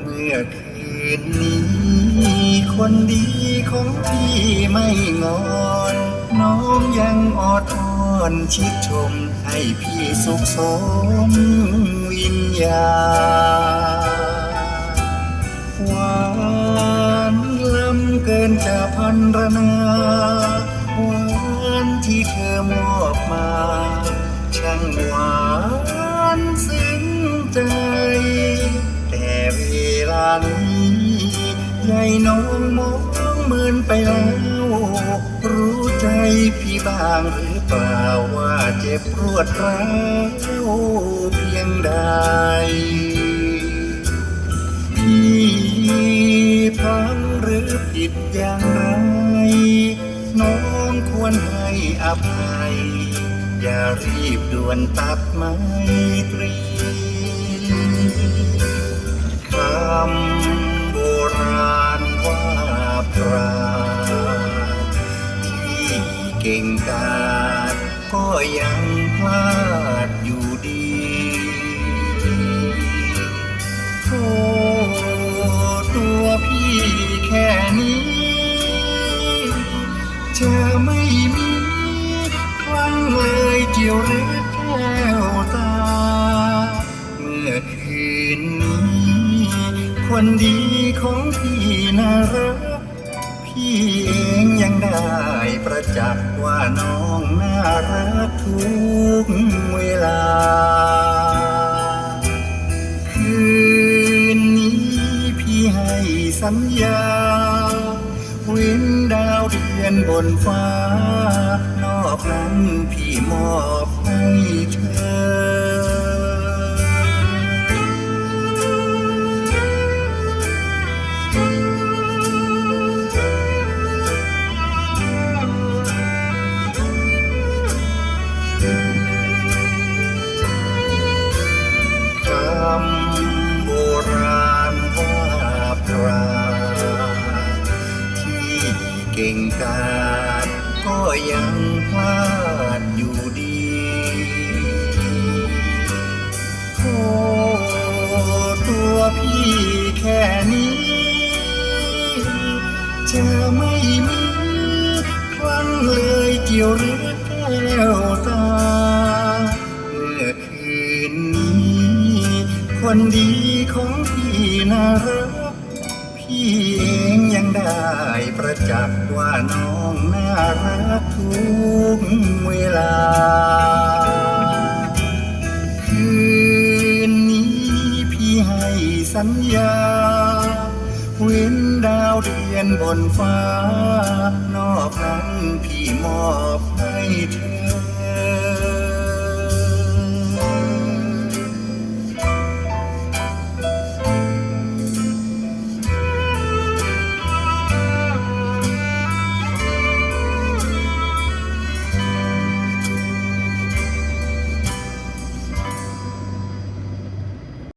เมื่อคืนนี้คนดีของพี่ไม่งอน น้องยังอดทอนชิดชมให้พี่สุขสมวิญญาณหวานล้ำเกินจะพันรนา มา ช่างหวานซึ้งใจ แต่เวลานี้ยายน้องมองเหมือนไปแล้ว รู้ใจพี่บ้างหรือเปล่าว่าเจ็บปวดร้าวเพียงใดพี่พังหรือผิดอย่างไรน้อง ควรให้อภัย อย่ารีบด่วนตัดไมตรีคำโบราณว่าปราที่เก่งกาจก็ยังพลาดอยู่ ยเกี่ยวหรือแก้วตา เมื่อคืนนี้คนดีของพี่น่ารักพี่เองยังได้ประจักษ์ว่าน้องน่ารักทุกเวลา คืนนี้พี่ให้สัญญาเว้นดาวเดือนบนฟ้า นอกนั้นพี่มอบ เธอคำโบราณว่าปราดที่เก่งกาจก็ยังพลาดอยู่ดี แค่นี้จะไม่มีครั้งเลยเกี่ยวหรือแก้วตาเมื่อคืนนี้ คนดีของพี่น่ารัก พี่เองยังได้ประจักษ์ว่าน้องน่ารักทุกเวลา บนฟ้านอกนั้นพี่มอบให้เธอ